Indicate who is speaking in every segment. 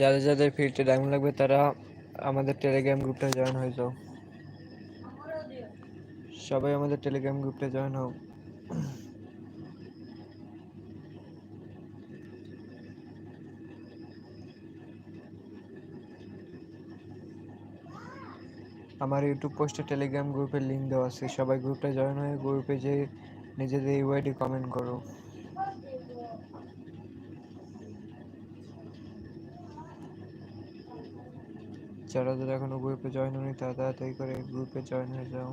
Speaker 1: যাদের যাদের ফিল্ডে ডায়মন্ড লাগবে, তারা আমাদের টেলিগ্রাম গ্রুপটা জয়েন হয়ে যাও। সবাই আমাদের টেলিগ্রাম গ্রুপটা জয়েন হও। আমার ইউটিউব পোস্টে টেলিগ্রাম গ্রুপের লিঙ্ক দেওয়া আছে। সবাই গ্রুপটা জয়েন হয়ে গ্রুপে যে নিজেদের ইউআইডি কমেন্ট করো। যারা যারা এখনও গ্রুপে জয়েন হয়নি, তারা তাড়াতাড়ি করে গ্রুপে জয়েন হয়ে যাও।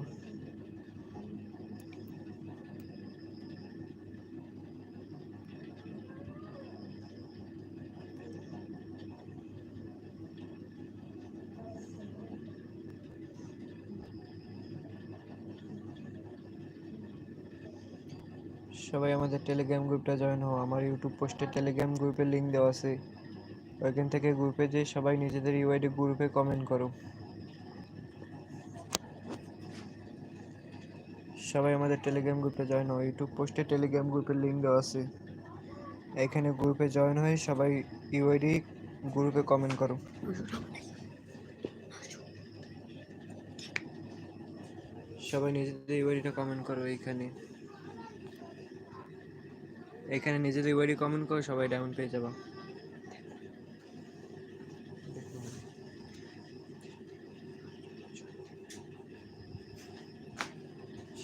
Speaker 1: সবাই আমাদের টেলিগ্রাম গ্রুপটা জয়েন হও। আমার ইউটিউব পোস্টে টেলিগ্রাম গ্রুপের লিঙ্ক দেওয়া আছে। ওইখান থেকে গ্রুপে যে সবাই নিজেদের ইউআইডি গ্রুপে কমেন্ট করো। সবাই আমাদের টেলিগ্রাম গ্রুপে জয়েন হয় ইউটিউব পোস্টে টেলিগ্রাম গ্রুপের লিঙ্ক দেওয়া আছে। এখানে গ্রুপে জয়েন হয়ে সবাই ইউআইডি গ্রুপে কমেন্ট করো। সবাই নিজেদের ইউআইডিটা কমেন্ট করো এইখানে। এখানে নিজেদের ইউআইডি কমেন্ট করো, সবাই ডায়মন্ড পেয়ে যাবা।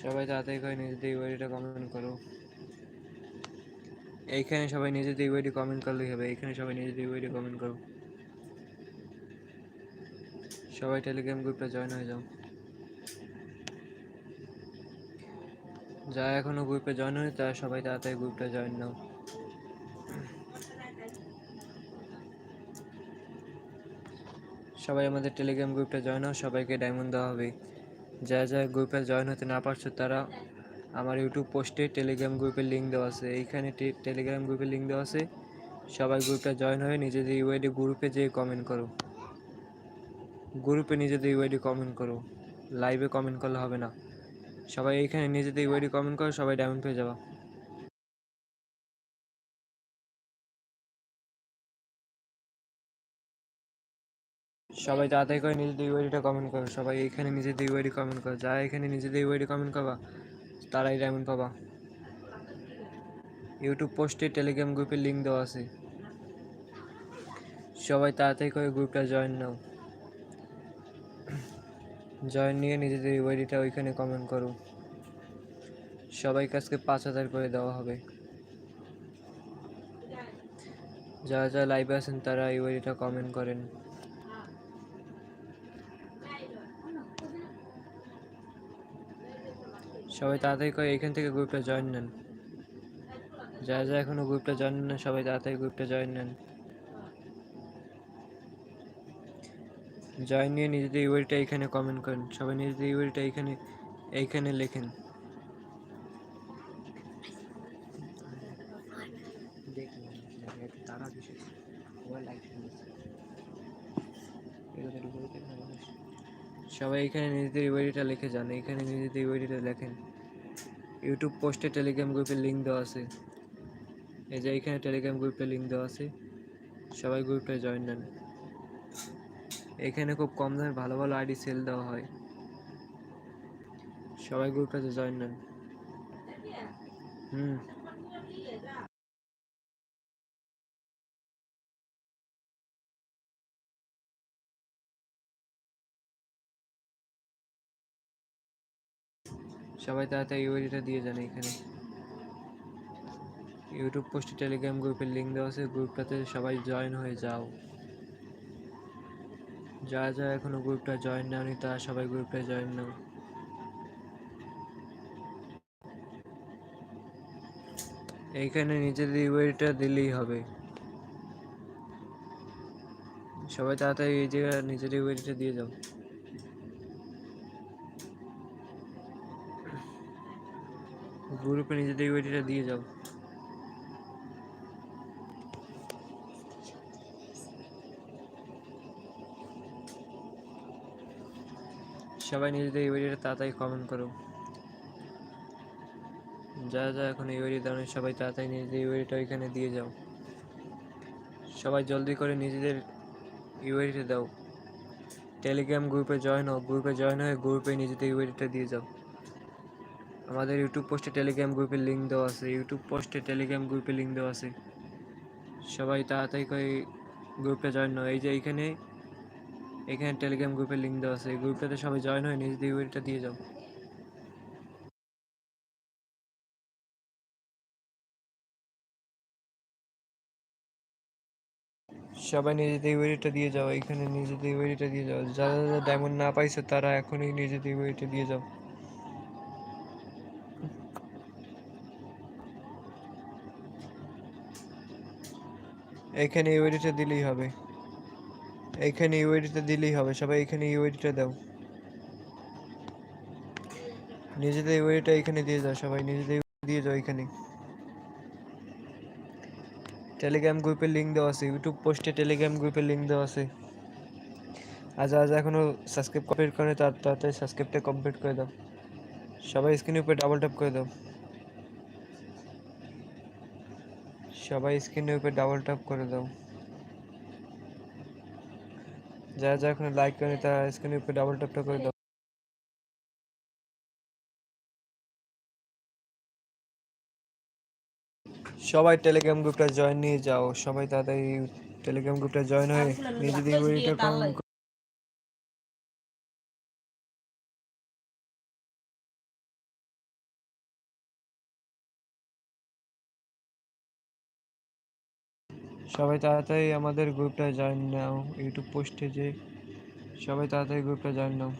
Speaker 1: সবাই তাড়াতাড়ি করে নিজেদের ইউআইডিটা কমেন্ট করো। এইখানে সবাই নিজেদের ইউআইডি কমেন্ট করলেই হবে, এইখানে সবাই নিজেদের ইউআইডি কমেন্ট করো। সবাই টেলিগ্রাম গ্রুপটা জয়েন হয়ে যাও। যারা এখনও গ্রুপে জয়েন হয়নি, তারা সবাই তাড়াতাড়ি গ্রুপটা জয়েন নাও। সবাই আমাদের টেলিগ্রাম গ্রুপটা জয়েন হও সবাইকে ডায়মন্ড দেওয়া হবে। যারা যারা গ্রুপে জয়েন হতে না পারছ, তারা আমার ইউটিউব পোস্টে টেলিগ্রাম গ্রুপের লিঙ্ক দেওয়া আছে। এইখানে টেলিগ্রাম গ্রুপের লিঙ্ক দেওয়া আছে। সবাই গ্রুপে জয়েন হয়ে নিজেদের ইউআইডি গ্রুপে যেয়ে কমেন্ট করো। গ্রুপে নিজেদের ইউআইডি কমেন্ট করো। লাইভে কমেন্ট করলে হবে না। সবাই এইখানে নিজেদের ইউআইডি কমেন্ট করো, সবাই ডায়মন্ড পেয়ে যাবা। সবাই তাড়াতাড়ি করে নিজেদের ইউআইডিটা কমেন্ট করো। সবাই এইখানে নিজেদের ইউআইডি কমেন্ট করো। যারা এখানে নিজেদের ইউআইডি কমেন্ট করবা, তারাই ডায়মন্ড পাবা। ইউটিউব পোস্টে টেলিগ্রাম গ্রুপের লিঙ্ক দেওয়া আছে। সবাই তাড়াতাড়ি করে গ্রুপটা জয়েন নাও। জয়েন নিয়ে নিজেদের ইউআইডিটা ওইখানে কমেন্ট করো। সবাইকে আজকে পাঁচ হাজার করে দেওয়া হবে। যারা যারা লাইভে আছেন, তারা ইউআইডিটা কমেন্ট করেন। সবাই তাড়াতাড়ি করে এখান থেকে গ্রুপটা জয়েন নেন। যারা যা এখনও গ্রুপটা জয়েন নেন সবাই তাড়াতাড়ি গ্রুপটা জয়েন নেন। জয়েন নিয়ে নিজেদের ইউএলটা এখানে কমেন্ট করেন। সবাই নিজেদের ইউএলটা এখানে এইখানে লেখেন। সবাই এখানে নিজেদের ইউআইডিটা লিখে যান, এখানে নিজেদের ইউআইডিটা লেখেন। ইউটিউব পোস্টে টেলিগ্রাম গ্রুপের লিঙ্ক দেওয়া আছে। এই যে এখানে টেলিগ্রাম গ্রুপের লিঙ্ক দেওয়া আছে। সবাই গ্রুপে জয়েন নেন। এখানে খুব কম দামে ভালো ভালো আইডি সেল দেওয়া হয়। সবাই গ্রুপটাতে জয়েন নেন। হুম। সবাই তাড়াতাড়ি ইউআইডিটা দিয়ে যান এখানে। ইউটিউব পোস্টে টেলিগ্রাম গ্রুপের লিঙ্ক দেওয়া আছে গ্রুপটাতে সবাই জয়েন হয়ে যাও। যারা যারা এখনও গ্রুপটা জয়েন নাওনি তারা সবাই গ্রুপটা জয়েন নাও। এইখানে নিজেদের ইউআইডিটা দিলেই হবে। সবাই তাড়াতাড়ি এই জায়গায় নিজের ইউআইডিটা দিয়ে যাও। গ্রুপে নিজেদের ইউআইডিটা দিয়ে যাও। সবাই নিজেদের ইউআইডিটা তাড়াতাড়ি কমেন্ট করো। যারা যারা এখন ইউআইডি দাও সবাই তাড়াতাড়ি নিজেদের ইউআইডিটা ওইখানে দিয়ে যাও। সবাই জলদি করে নিজেদের ইউআইডিটা দাও। টেলিগ্রাম গ্রুপে জয়েন হও। গ্রুপে জয়েন হয়ে গ্রুপে নিজেদের ইউআইডিটা দিয়ে যাও। আমাদের ইউটিউব পোস্টে টেলিগ্রাম গ্রুপের লিঙ্ক দেওয়া আছে। ইউটিউব পোস্টে টেলিগ্রাম গ্রুপের লিঙ্ক দেওয়া আছে। সবাই তাড়াতাড়ি করে গ্রুপে জয়েন হও এই যে এইখানে, এখানে টেলিগ্রাম গ্রুপের লিঙ্ক দেওয়া আছে। এই গ্রুপটাতে সবাই জয়েন হয়ে নিজেদের ইউআইডিটা দিয়ে যাও। সবাই নিজেদের ইউআইডিটা দিয়ে যাও। এখানে নিজেদের ইউআইডিটা দিয়ে যাও। যারা যারা ডায়মন্ড না পাইছে, তারা এখনই নিজেদের ইউআইডিটা দিয়ে যাও। এখানে ইউআইডিটা দিলেই হবে। এইখানে ইউআইডিটা দিলেই হবে। সবাই এখানে ইউআইডিটা দাও। নিজেদের ইউআইডিটা এখানে দিয়ে যাও সবাই। নিজেদের দিয়ে যাও এখানে। টেলিগ্রাম গ্রুপের লিঙ্ক দেওয়া আছে। ইউটিউব পোস্টে টেলিগ্রাম গ্রুপের লিঙ্ক দেওয়া আছে। আজ আজ এখনও সাবস্ক্রাইব কমপ্লিট করে তার তাড়াতাড়ি সাবস্ক্রাইবটা কমপ্লিট করে দাও। সবাই স্ক্রিনের উপরে ডাবল ট্যাপ করে দাও। সবাই স্ক্রিনের উপরে ডাবল ট্যাপ করে দাও। যারা যারা এখনও লাইক করেনি তারা স্ক্রিনের উপরে ডাবল ট্যাপটা করে দাও। সবাই টেলিগ্রাম গ্রুপটা জয়েন নিয়ে যাও। সবাই তাড়াতাড়ি টেলিগ্রাম গ্রুপটা জয়েন হয়ে নিজেদের সবাই তাড়াতাড়ি আমাদের গ্রুপটা জয়েন নাও ইউটিউব পোস্টে যে সবাই তাড়াতাড়ি গ্রুপটা জয়েন নাও।